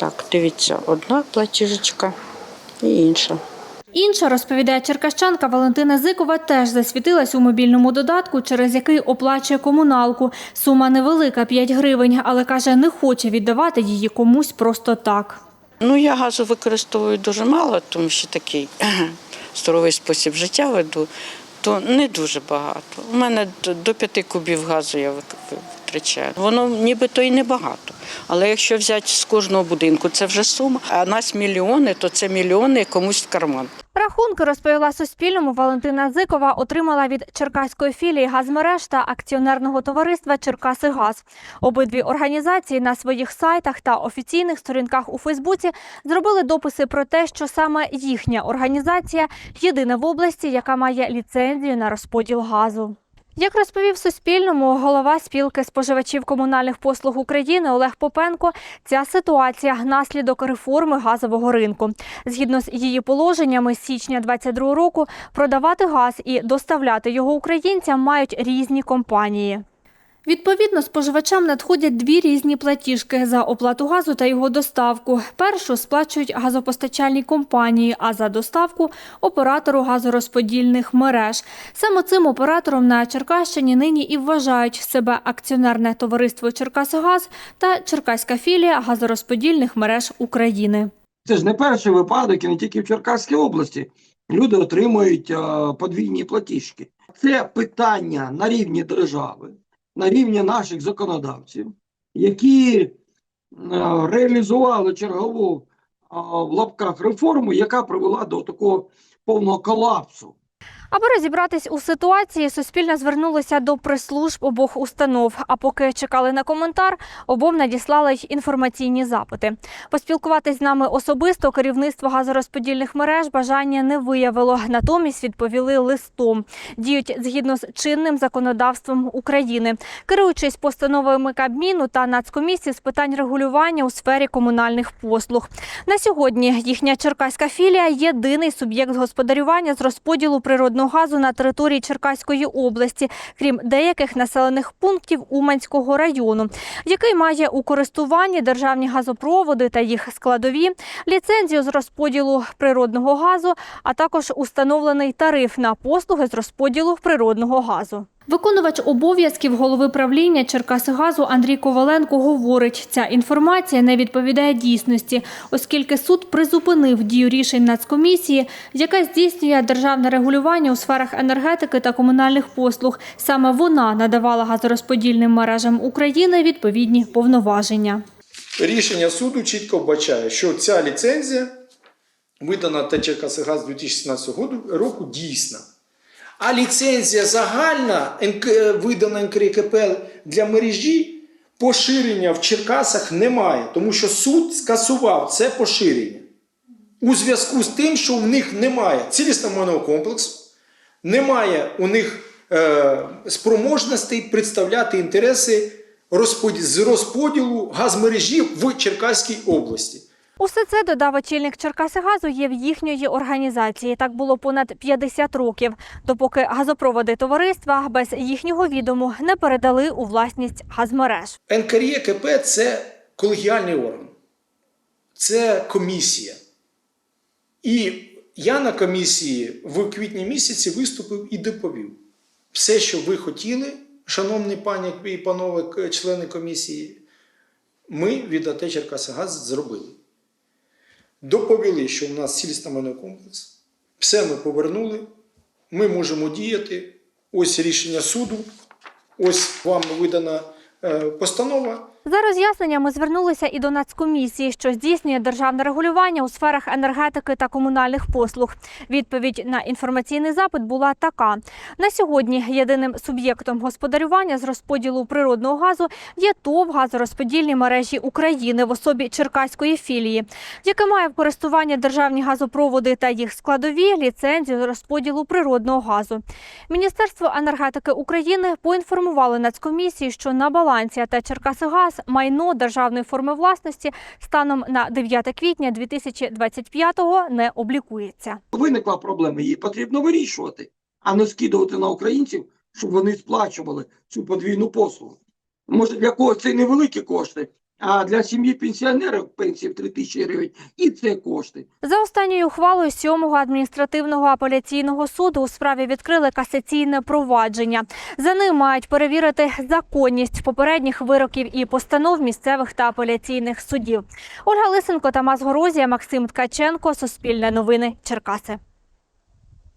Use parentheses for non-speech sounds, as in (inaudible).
Так, дивіться, одна платіжечка і інша. Інша, розповідає черкащанка Валентина Зикова, теж засвітилась у мобільному додатку, через який оплачує комуналку. Сума невелика 5 гривень, але каже, не хоче віддавати її комусь просто так. Ну, я газу використовую дуже мало, тому що такий (clears throat) здоровий спосіб життя веду, то не дуже багато. У мене до- до п'яти кубів газу я витрачаю. Воно нібито і небагато. Але якщо взяти з кожного будинку, це вже сума. А нас мільйони, то це мільйони комусь в карман. Рахунки розповіла Суспільному Валентина Зикова отримала від черкаської філії газмереж та акціонерного товариства Черкасигаз. Обидві організації на своїх сайтах та офіційних сторінках у Фейсбуці зробили дописи про те, що саме їхня організація єдина в області, яка має ліцензію на розподіл газу. Як розповів Суспільному голова спілки споживачів комунальних послуг України Олег Попенко, ця ситуація наслідок реформи газового ринку. Згідно з її положеннями, з січня 2022 року продавати газ і доставляти його українцям мають різні компанії. Відповідно, споживачам надходять дві різні платіжки за оплату газу та його доставку. Першу сплачують газопостачальні компанії, а за доставку оператору газорозподільних мереж. Саме цим оператором на Черкащині нині і вважають себе акціонерне товариство Черкасигаз та Черкаська філія газорозподільних мереж України. Це ж не перший випадок, і не тільки в Черкаській області. Люди отримують подвійні платіжки. Це питання на рівні держави, на рівні наших законодавців, які реалізували чергову в лапках реформу, яка привела до такого повного колапсу. Аби розібратись у ситуації, Суспільне звернулося до прес-служб обох установ. А поки чекали на коментар, обом надіслали й інформаційні запити. Поспілкуватись з нами особисто керівництво газорозподільних мереж бажання не виявило. Натомість відповіли листом. Діють згідно з чинним законодавством України, керуючись постановами Кабміну та Нацкомісії з питань регулювання у сфері комунальних послуг. На сьогодні їхня черкаська філія єдиний суб'єкт господарювання з розподілу природного газу на території Черкаської області, крім деяких населених пунктів Уманського району, який має у користуванні державні газопроводи та їх складові, ліцензію з розподілу природного газу, а також установлений тариф на послуги з розподілу природного газу. Виконувач обов'язків голови правління Черкасигазу Андрій Коваленко говорить, ця інформація не відповідає дійсності, оскільки суд призупинив дію рішень Нацкомісії, яка здійснює державне регулювання у сферах енергетики та комунальних послуг. Саме вона надавала газорозподільним мережам України відповідні повноваження. Рішення суду чітко вбачає, що ця ліцензія, видана ТЧ «Черкасигаз» 2017 року, дійсна. А ліцензія загальна, видана НКРКП для мережі, поширення в Черкасах немає, тому що суд скасував це поширення. У зв'язку з тим, що в них немає цілісного комплексу, немає у них е, спроможностей представляти інтереси розподіл, з розподілу газмережі в Черкаській області. Усе це додав очільник Черкасигазу є в їхньої організації. Так було понад 50 років, допоки газопроводи товариства без їхнього відому не передали у власність газмереж. НКРЄКП – це колегіальний орган, це комісія. І я на комісії в квітні місяці виступив і доповів. Все, що ви хотіли, шановні пані і панове члени комісії, ми від АТ Черкасигаз зробили. Доповіли, що в нас сільстаменний комплекс, все ми повернули, ми можемо діяти. Ось рішення суду, ось вам видана е, постанова. За роз'ясненнями звернулися і до Нацкомісії, що здійснює державне регулювання у сферах енергетики та комунальних послуг. Відповідь на інформаційний запит була така: на сьогодні єдиним суб'єктом господарювання з розподілу природного газу є ТОВ газорозподільні мережі України в особі Черкаської філії, яке має в користуванні державні газопроводи та їх складові ліцензію з розподілу природного газу. Міністерство енергетики України поінформувало Нацкомісію, що на балансі АТ Черкасигаз майно державної форми власності станом на 9 квітня 2025-го не облікується. Виникла проблема, її потрібно вирішувати, а не скидувати на українців, щоб вони сплачували цю подвійну послугу. Може, для когось це невеликі кошти, А для сім'ї пенсіонерів пенсії в 3 тисячі гривень і це кошти. За останньою ухвалою сьомого адміністративного апеляційного суду у справі відкрили касаційне провадження. За ним мають перевірити законність попередніх вироків і постанов місцевих та апеляційних судів. Ольга Лисенко, Тамас Горозія, Максим Ткаченко, Суспільне новини, Черкаси.